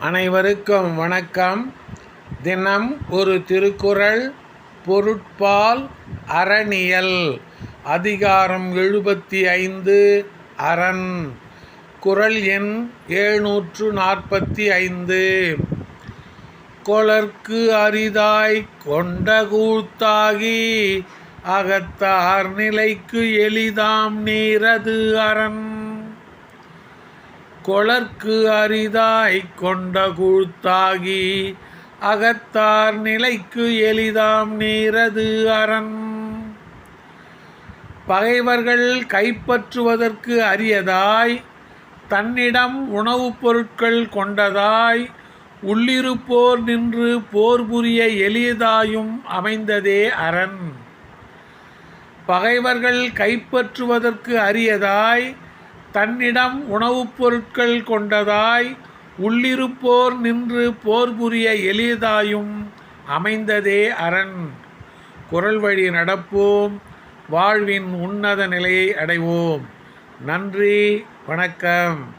அனைவருக்கும் வணக்கம். தினம் ஒரு திருக்குறள் பொருட்பால் அறனியல் அதிகாரம் எழுபத்தி ஐந்து அரண். குறள் எண் எழுநூற்று நாற்பத்தி ஐந்து. கொளர்க்கு அரிதாய் கொண்ட கூத்தாகி அகத்தார் நிலைக்கு எளிதாம் நீரது அரண். கொளற்கு அரிதாய் கொண்ட கூழ்த்தாகி அகத்தார் நிலைக்கு எளிதாம் நீரது அரண். பகைவர்கள் கைப்பற்றுவதற்கு அரியதாய் தன்னிடம் உணவுப் பொருட்கள் கொண்டதாய் உள்ளிருப்போர் நின்று போர் புரிய எளியதாயும் அமைந்ததே அரண். பகைவர்கள் கைப்பற்றுவதற்கு அரியதாய் தன்னிடம் உணவுப் பொருட்கள் கொண்டதாய் உள்ளிருப்போர் நின்று போர் புரிய எளியதாயும் அமைந்ததே அரண். குரல் வழி நடப்போம். வாழ்வின் உன்னத நிலையை அடைவோம். நன்றி. வணக்கம்.